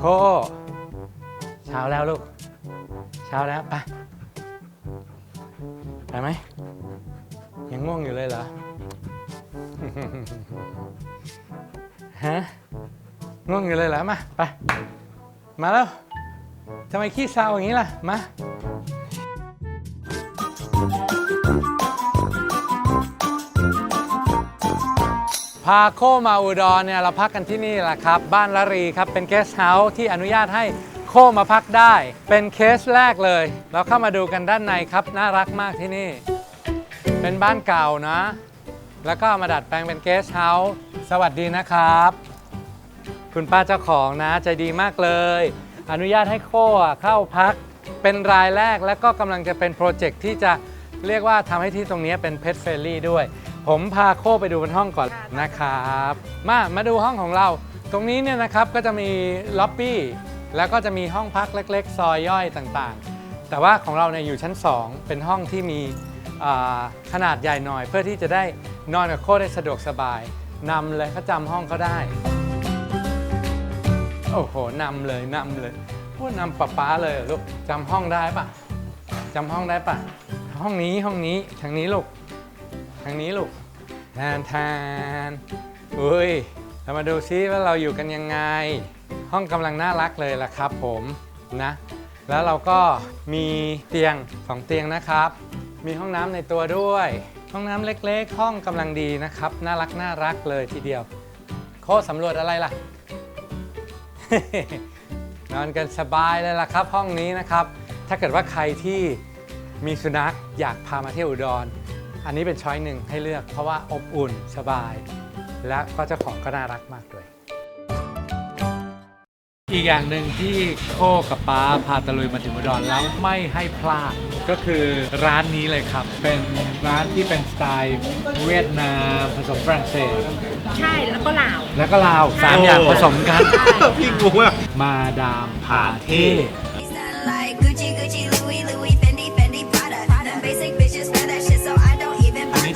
โค เช้าแล้วลูก เช้าแล้วไปไปไหม ยังง่วงอยู่เลยเหรอ ฮะ ง่วงอยู่เลยเหรอ มา ไป มาแล้วทำไมขี้เศร้าอย่างนี้ล่ะ มา พาโคมาอุดรเนี่ยเราพักกันที่นี่แหละครับ บ้านละรีครับ เป็นเกสต์เฮาส์ที่อนุญาตให้โคมาพักได้ เป็นเคสแรกเลย เราเข้ามาดูกันด้านในครับ น่ารักมากที่นี่ เป็นบ้านเก่านะ แล้วก็เอามาดัดแปลงเป็นเกสต์เฮาส์สวัสดีนะครับ คุณป้าเจ้าของนะใจดีมากเลย อนุญาตให้โคอะเข้าพักเป็นรายแรก แล้วก็กำลังจะเป็นโปรเจกต์ที่จะเรียกว่าทำให้ที่ตรงนี้เป็นเพ t เฟ r ลี่ด้วย ผมพาโคไปดูบนห้องก่อนนะครับ มามาดูห้องของเรา ตรงนี้เนี่ยนะครับก็จะมีล็อบบี้แล้วก็จะมีห้องพักเล็ก ๆ ซอยย่อยต่างๆ แต่ว่าของเราเนี่ยอยู่ชั้น 2 เป็นห้องที่มีขนาดใหญ่หน่อย เพื่อที่จะได้นอนกับโคได้สะดวกสบายนำเลยเขาจำห้องเขาได้ โอ้โหนำเลยนำเลยพูดนำป๊าป๊าเลยลูกจำห้องได้ปะจำห้องได้ปะห้องนี้ห้องนี้ทางนี้ลูก ทางนี้ลูกแทนแทนอุ้ยเรามาดูซิว่าเราอยู่กันยังไง ห้องกำลังน่ารักเลยล่ะครับผมนะ แล้วเราก็มีเตียงสองเตียงนะครับ มีห้องน้ำในตัวด้วย ห้องน้ำเล็ก ๆ ห้องกำลังดีนะครับ น่ารักน่ารักเลยทีเดียว โค้ชสำรวจอะไรล่ะ นอนกันสบายเลยล่ะครับ ห้องนี้นะครับ ถ้าเกิดว่าใครที่มีสุนัขอยากพามาเที่ยวอุดร อันนี้เป็นช้อยหนึ่งให้เลือกเพราะว่าอบอุ่นสบาย และก็เจ้าของก็น่ารักมากด้วย อีกอย่างหนึ่งที่โคกับป้าพาตะลุยมาถึงอุดรแล้วไม่ให้พลาดก็คือร้านนี้เลยครับ เป็นร้านที่เป็นสไตล์เวียดนามผสมฝรั่งเศส ใช่แล้วก็ลาว แล้วก็ลาวสามอย่างผสมกัน พี่งงมากมาดามพาเท่ Like Gucci,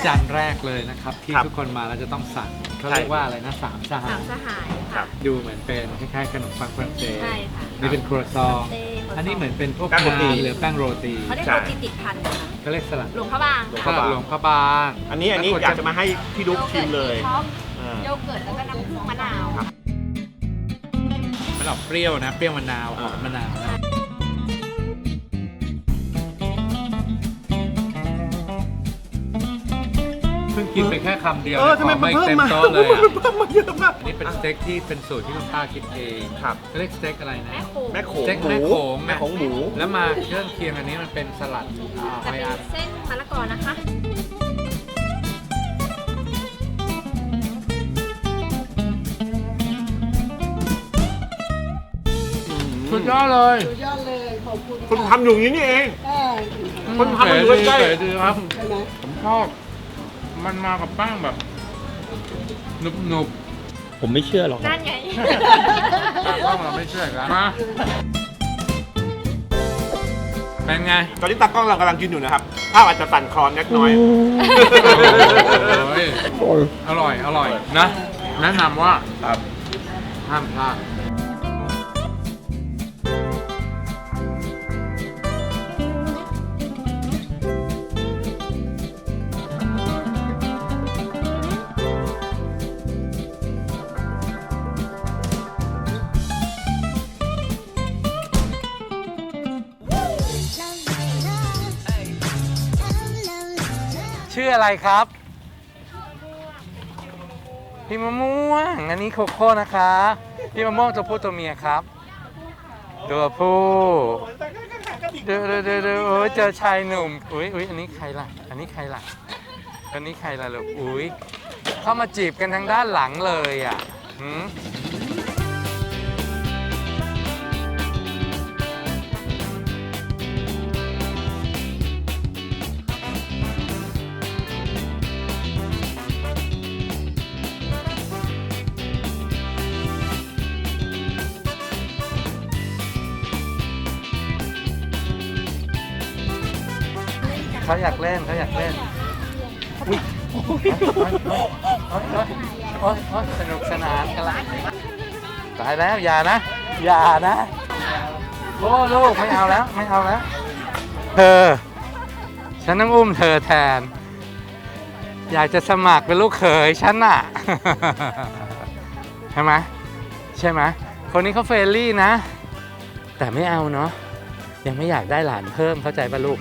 จานแรกเลยนะครับ ที่ครับทุกคนมาแล้วจะต้องสั่งเขาใช่ เรียกว่าอะไรนะสามสหาสามยสหายครัค่ะบ ดูเหมือนเป็นคล้ายๆขนมปังฝรั่งเศสใช่ค่ะนี่เป็นครัวซองเต้อันนี้เหมือนเป็นพวกแป้งโรตีนานหรือแป้งโรตีเขาเรียกใช่โรตีติดพันนะคะเขาเรียกสลัดหลวงพระบางหลวงสพระลัดบาง หลวงพระบางอันนี้อันนี้แล้วอยากจะมาให้พี่ดุ๊กชิมเลยช็อกอ่าโยเกิร์ตแล้วก็น้ำผึ้งมะนาวมันออกเปรี้ยวนะ เปรี้ยวมะนาวหอมมะนาวนะ กินไปแค่คำเดียวเออทำไมขมันอีกเพิ่มเต็มมาโต๊ะเลยอะเพิ่มมาเยอะมาก อันนี้เป็นสเต็กที่เป็นสูตรที่คุณป้าคิดเองครับ เขาเรียกสเต็กอะไรนะ แม่โขงแม่โขงสเต็กหมูแม่โขง แม่โขงหมู แล้วมาเครื่องเคียงอันนี้มันเป็นสลัดอ่าจะหอยเป็นอัดเส้นมะละกอนะคะ สุดยอดเลยคุณทำอยู่อย่างนี้นี่เองคนทำมันอยู่ใกล้ๆเก๋ดีครับผมชอบ มันมากับแป้งแบบหนุบผมไม่เชื่อหรอกครับนั่นไง ๆตากล้องเราไม่เชื่ออีกแล้วมาเป็นไงตอนนี้ตากล้องเรากำลังกินอยู่นะครับภาพอาจจะสั่นคลอนเล็กน้อย โอ้ยอร่อย อร่อยนะ แนะนำว่าครับห้ามพลาด ชื่ออะไรครับ พี่มะม่วง อันนี้โคโค่นะคะ พี่มะม่วงตัวผู้ตัวเมียครับ ตัวผู้ดูดูดูดูโอ้ยเจอชายหนุ่ม อุ้ยอุ้ยอันนี้ใครล่ะ อันนี้ใครล่ะ อันนี้ใครล่ะลูก อุ้ยเข้ามาจีบกันทางด้านหลังเลยอะหืม เขาอยากเล่นเขาอยากเล่นอุ้ยโอ้ยโอ้ยโอ้ยโอ้ยโอ้ยโอ้ยสนุกสนานกันละตายแล้วอย่านะออย่านะโอ้ลูกไม่เอาแล้วไม่เอาแล้ว เธอ ฉันต้องอุ้มเธอแทน อยากจะสมัครเป็นลูกเขยฉันน่ะใช่ไหมใช่ไหมคนนี้เขาเฟรนลี่นะ แต่ไม่เอาเนาะยังไม่อยากได้หลานเพิ่มเข้าใจป่ะลูก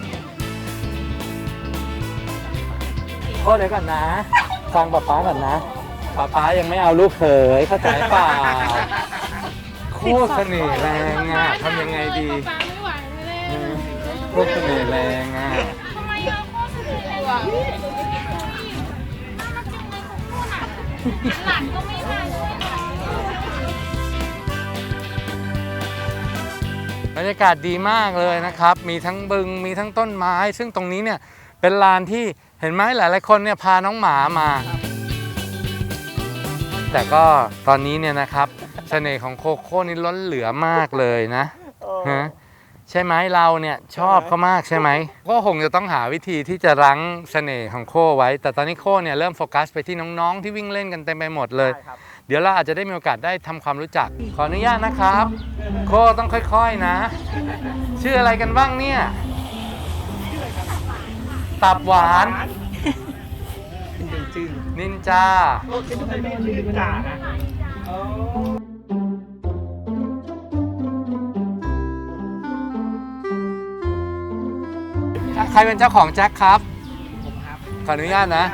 โทษเดี๋ยวก่อนนะ ฟังป๊าป๊าก่อนนะป๊าป๊ายังไม่เอาลูกเขยเข้าใจเปล่าโคตรเสน่ห์แรงอะทำยังไงดีอืมโคตรเสน่ห์แรงอะบรรยากาศดีมากเลยนะครับ มีทั้งบึง มีทั้งต้นไม้ ซึ่งตรงนี้เนี่ย เป็นลานที่เห็นไหมหลายๆคนเนี่ยพาน้องหมามา แต่ก็ตอนนี้เนี่ยนะครับเสน่ห์ของโคโค่นี่ล้นเหลือมากเลยนะฮะใช่ไหมเราเนี่ยชอบเขามากใช่ไหมก็คงจะต้องหาวิธีที่จะรั้งเสน่ห์ของโคไว้ แต่ตอนนี้โคเนี่ยเริ่มโฟกัสไปที่น้องๆ ที่วิ่งเล่นกันเต็มไปหมดเลย เดี๋ยวเราอาจจะได้มีโอกาสได้ทำความรู้จัก ขออนุญาตนะครับ โคต้องค่อยๆนะ ชื่ออะไรกันบ้างเนี่ย ตับหวาน นินจาใครเป็นเจ้าของแจ็คครับขออนุญาตนะ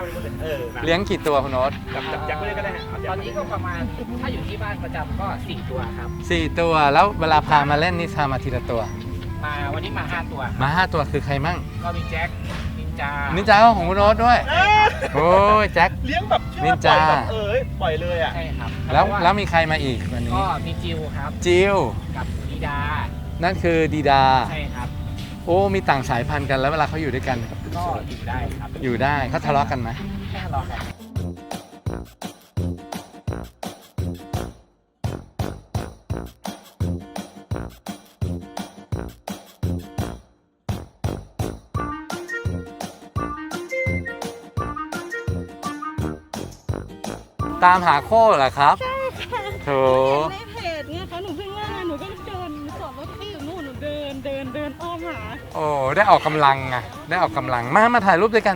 เลี้ยงกี่ตัวคุณโน้ตจับจับจับไปเลยก็ได้ฮะเอาจับตอนนี้ก็ประมาณถ้าอยู่ที่บ้านประจำก็4ตัวครับ สี่ตัวแล้วเวลาพามาเล่นนี่พามาทีละตัว มาวันนี้มา5ตัว มาห้าตัวคือใครมั่งก็มีแจ็คนิน จานินจาก็ของคุณโน้ตด้วยโอ้ยแจ็ค เลี้ยงแบบชื่อนิว่านปล่จา อยแบบเอ้ยปล่อยเลยอะ ใช่ครับแล้วเพราะาแล้วมีใครมาอีกวันนี้ ก็มีจิวครับ จิวกับดีดา นั่นคือดีดา ใช่ครับ โอ้มีต่างสายพันธุ์กันแล้วเวลาเขาอยู่ด้วยกัน ก็อยู่ได้ครับอยู่ได้เขาทะเลาะกันไหม แค่รอครับ ตามหาโค้เหรอครับ โถ ในเพจเนี่ยค่ะหนูเพิ่งว่าหนูก็เดินจอดรถที่อยู่นู่นหนูเดินเดินเดินอ้อมหา โอ้ ได้ออกกำลังไงได้ออกกำลัง มา มาถ่ายรูปด้วยกัน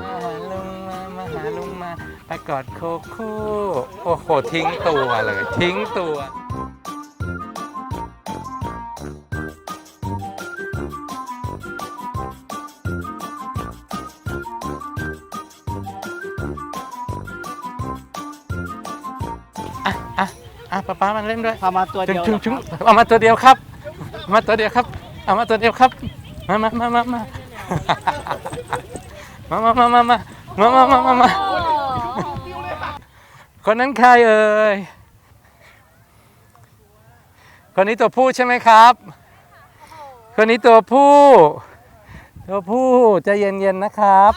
มาหาลุงมา มาหาลุงมา ไปกอดโคโค่โอ้โห ทิ้งตัวเลย ทิ้งตัว ป๊าป๊ามันเล่นด้วยพามาตัวเดียวชุงชุงเอามาตัวเดียวครับ เอามาตัวเดียวครับเอามาตัวเดียวครับมามามามามามามามามามามามามามามาคนนั้นใครเอ่ย คนนี้ตัวผู้ใช่ไหมครับ คนนี้ตัวผู้ ตัวผู้ใจะเย็นๆนะครับ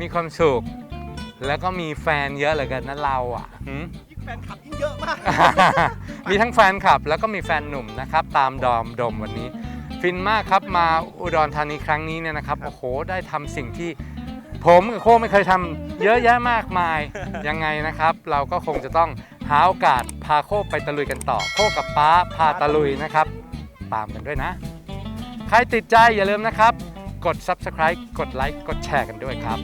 มีความสุข แล้วก็มีแฟนเยอะเหลือเกินนะเราอะหืมแฟนคลับยิ่งเยอะมาก มีทั้งแฟนคลับแล้วก็มีแฟนหนุ่มนะครับ ตามดอมดมวันนี้ ฟินมากครับมาอุดรธานีครั้งนี้เนี่ยนะครับ โอ้โห ได้ทำสิ่งที่ ผมกับโค้ไม่เคยทำเยอะแยะมากมาย ยังไงนะครับ เราก็คงจะต้องหาโอกาสพาโค้ไปตะลุยกันต่อ โค้กับป้าพาตะลุยนะครับ ตามกันด้วยนะ ใครติดใจอย่าลืมนะครับ กด subscribe กดไลค์กดแชร์กันด้วยครับ